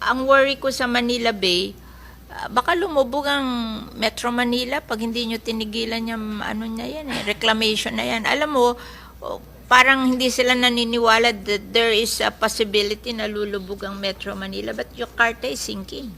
ang worry ko sa Manila Bay, ah, baka lumubog ang Metro Manila pag hindi nyo tinigilan yung ano niya yan eh, reclamation na yan. Alam mo, oh, parang hindi sila naniniwala that there is a possibility na lulubog ang Metro Manila but Jakarta is sinking.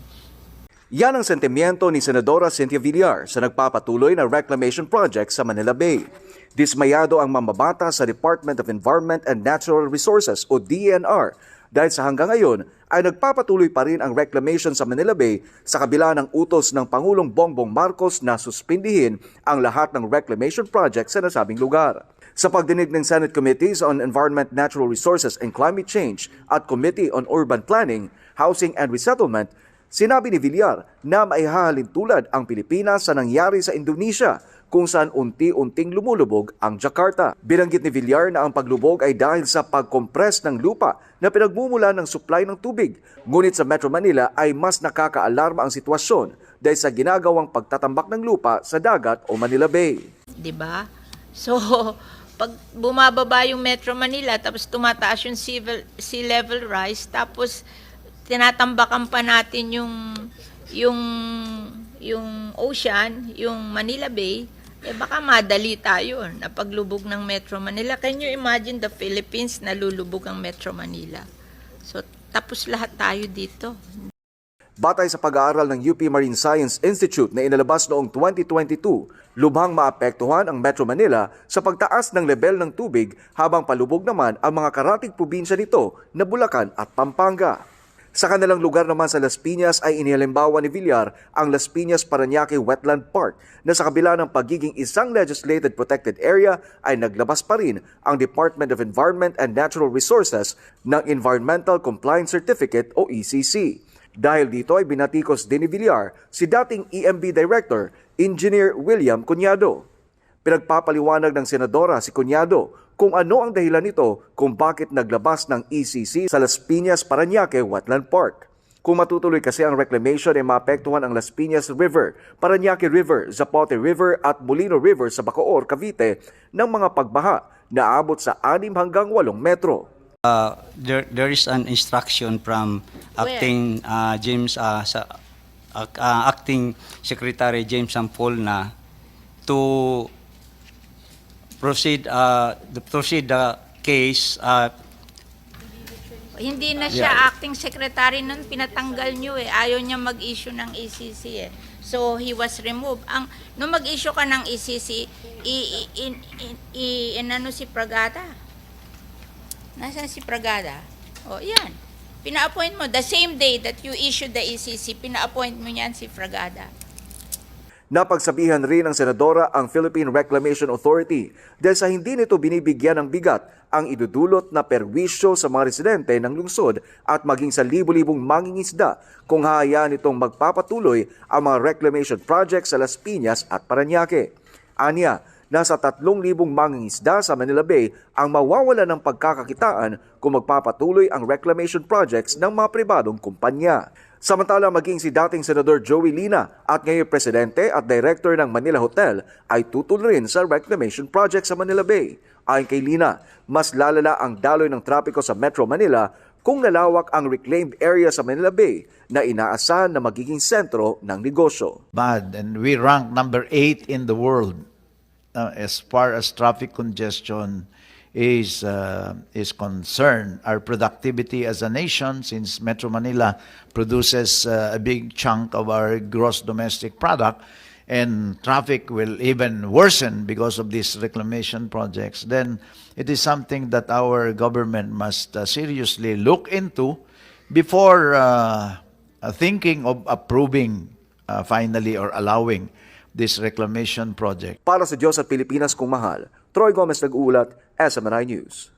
Yan ang sentimiento ni Senadora Cynthia Villar sa nagpapatuloy na reclamation project sa Manila Bay. Dismayado ang mamabata sa Department of Environment and Natural Resources o DENR dahil sa hanggang ngayon ay nagpapatuloy pa rin ang reclamation sa Manila Bay sa kabila ng utos ng Pangulong Bongbong Marcos na suspindihin ang lahat ng reclamation project sa nasabing lugar. Sa pagdinig ng Senate Committees on Environment, Natural Resources and Climate Change at Committee on Urban Planning, Housing and Resettlement, Sinabi ni Villar na maihahalin tulad ang Pilipinas sa nangyari sa Indonesia kung saan unti-unting lumulubog ang Jakarta. Binanggit ni Villar na ang paglubog ay dahil sa pagkompres ng lupa na pinagmumula ng supply ng tubig. Ngunit sa Metro Manila ay mas nakakaalarma ang sitwasyon dahil sa ginagawang pagtatambak ng lupa sa dagat o Manila Bay. 'di ba? So, pag bumababa yung Metro Manila tapos tumataas yung sea, vel- sea level rise tapos tinatambakan pa natin yung yung yung ocean, yung Manila Bay, eh baka madali tayo na paglubog ng Metro Manila. Can you imagine the Philippines na lulubog ang Metro Manila? So, tapos lahat tayo dito. Batay sa pag-aaral ng UP Marine Science Institute na inalabas noong 2022, lubhang maapektuhan ang Metro Manila sa pagtaas ng level ng tubig habang palubog naman ang mga karatig probinsya nito na Bulacan at Pampanga. Sa kanilang lugar naman sa Las Piñas ay inihalimbawa ni Villar ang Las Piñas Parañaque Wetland Park na sa kabila ng pagiging isang legislated protected area ay naglabas pa rin ang Department of Environment and Natural Resources ng Environmental Compliance Certificate o ECC. Dahil dito ay binatikos din ni Villar si dating EMB Director, Engineer William Cunyado. Pinagpapaliwanag ng senadora si Cunyado kung ano ang dahilan nito kung bakit naglabas ng ECC sa Las Piñas Parañaque Wetland Park. Kung matutuloy kasi ang reclamation ay maapektuhan ang Las Piñas River, Parañaque River, Zapote River at Molino River sa Bacoor, Cavite ng mga pagbaha na abot sa 6 hanggang 8 metro. Uh, there, there is an instruction from acting uh, James uh, sa, uh, uh, acting Secretary James Sampol na to proceed uh, the proceed the case uh, Hindi na siya acting secretary nun, pinatanggal nyo eh. Ayaw niya mag-issue ng ECC eh. So, he was removed. Ang, nung mag-issue ka ng ECC, i, i, in, in, i- inano si Pragada? Nasaan si Pragada? O, yan. Pina-appoint mo, the same day that you issued the ECC, pina-appoint mo yan si Pragada. Napagsabihan rin ng senadora ang Philippine Reclamation Authority dahil sa hindi nito binibigyan ng bigat ang idudulot na perwisyo sa mga residente ng lungsod at maging sa libu-libong mangingisda kung hahayaan itong magpapatuloy ang mga reclamation projects sa Las Piñas at Parañaque. Anya, nasa 3,000 mangingisda sa Manila Bay ang mawawala ng pagkakakitaan kung magpapatuloy ang reclamation projects ng mga pribadong kumpanya. Samantala maging si dating Senador Joey Lina at ngayon Presidente at Director ng Manila Hotel ay tutuloy rin sa reclamation project sa Manila Bay. Ayon kay Lina, mas lalala ang daloy ng trapiko sa Metro Manila kung lalawak ang reclaimed area sa Manila Bay na inaasahan na magiging sentro ng negosyo. bad, and we rank number eight in the world uh, as far as traffic congestion is uh, is concerned. Our productivity as a nation, since Metro Manila produces uh, a big chunk of our gross domestic product, and traffic will even worsen because of these reclamation projects, then it is something that our government must uh, seriously look into before uh, uh, thinking of approving uh, finally or allowing this reclamation project. Para sa Diyos at Pilipinas kung mahal, Troy Gomez nag-uulat, SMNI News.